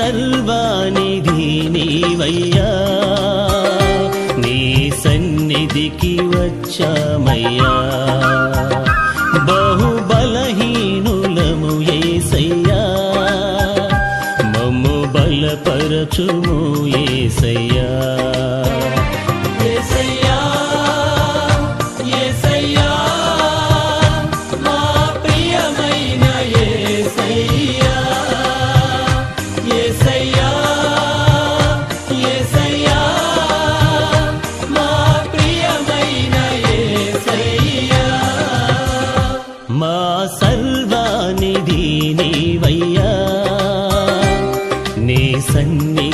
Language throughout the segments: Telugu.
సర్వానిధి నీవయ్యా. నీ సన్నిధికి వచ్చామయ్యా. బహుబలహీనులము ఏసయ్యా. మమ్ము బలపరచుము ఏసయ్యా.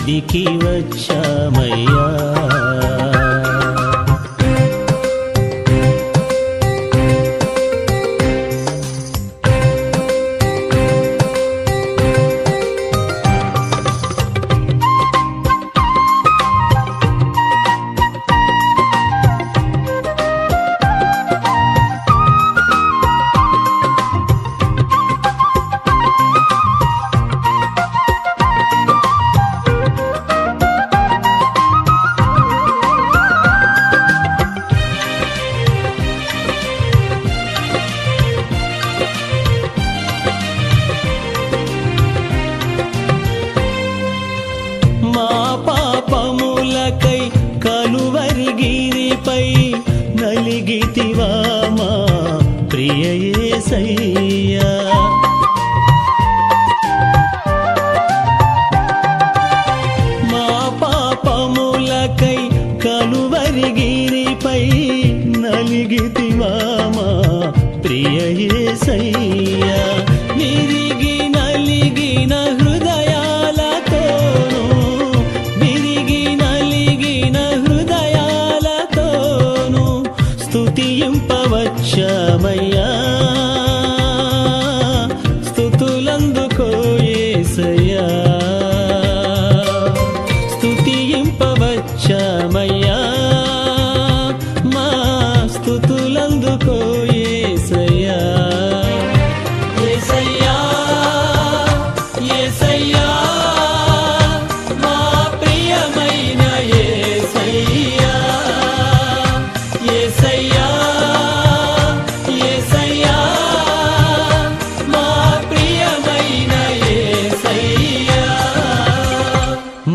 వీధికి వచ్చామయ్య. ప్రియ ఏసయ్యా. మా పాపములకై కలువరి గిరిపై నలిగితివామా ప్రియ ఏసయ్యా.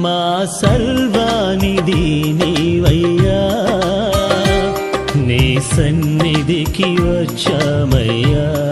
మా సర్వానిధి నీవయ్యా. నీ సన్నిధికి వచ్చామయ్యా.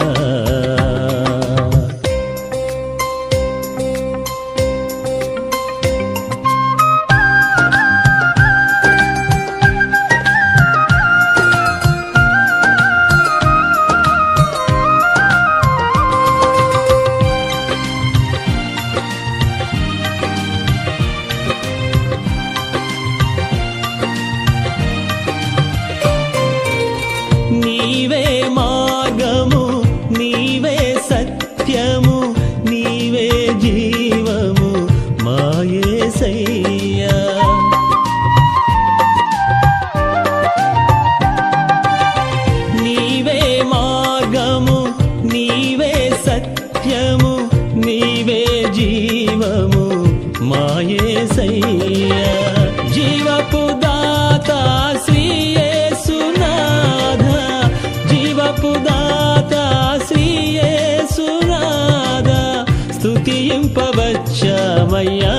రావయ్యా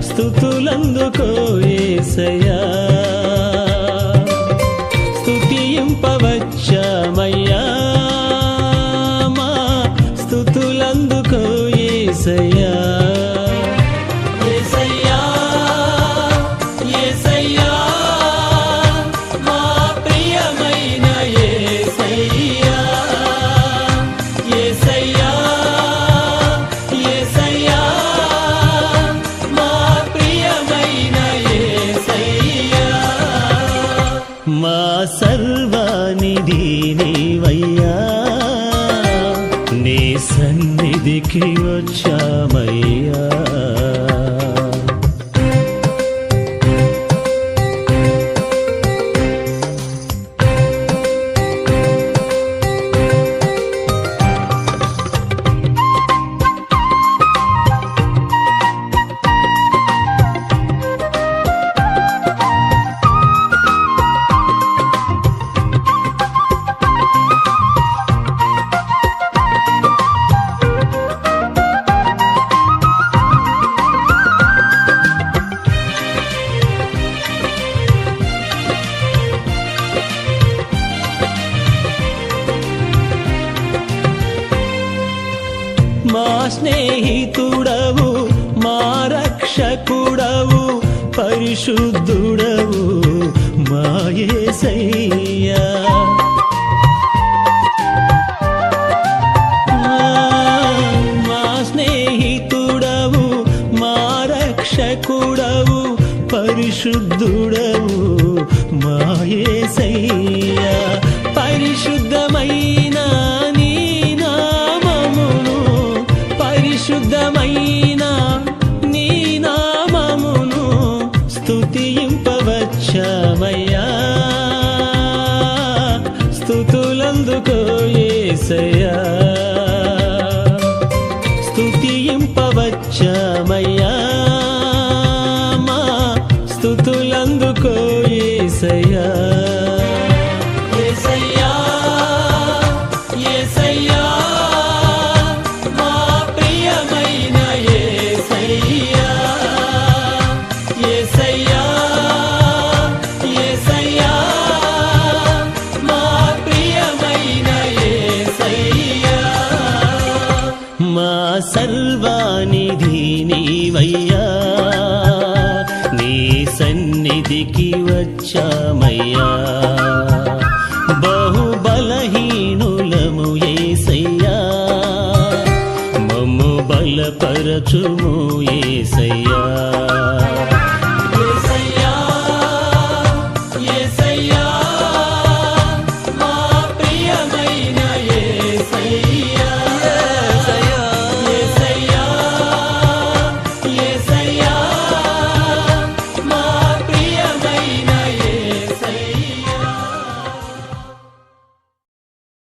స్థుతులందుకో ఏసయ్యా. స్థుతింపవచ్చమయ్యా మా స్థుతులందుకో ఏసయ్యా. స్థితికి వచ్చామయ్యా. స్నేహితుడవు మా రక్షకుడవు పరిశుద్ధుడవు మాయేసయ్యా మా స్నేహితుడవు మా రక్షకుడవు పరిశుద్ధుడవు మాయేసయ్యా పరిశుద్ధమైన నీ నామమును స్తుతింపవచ్చమయ్యా. స్థుతులందుకో యేసయ్యా. సర్వానిధి నీవయ్యా. నీ సన్నిధికి వచ్చామయ్యా. బహుబలహీనులము ఏసయ్యా. మమ్ము బలపరచుము ఏసయ్యా.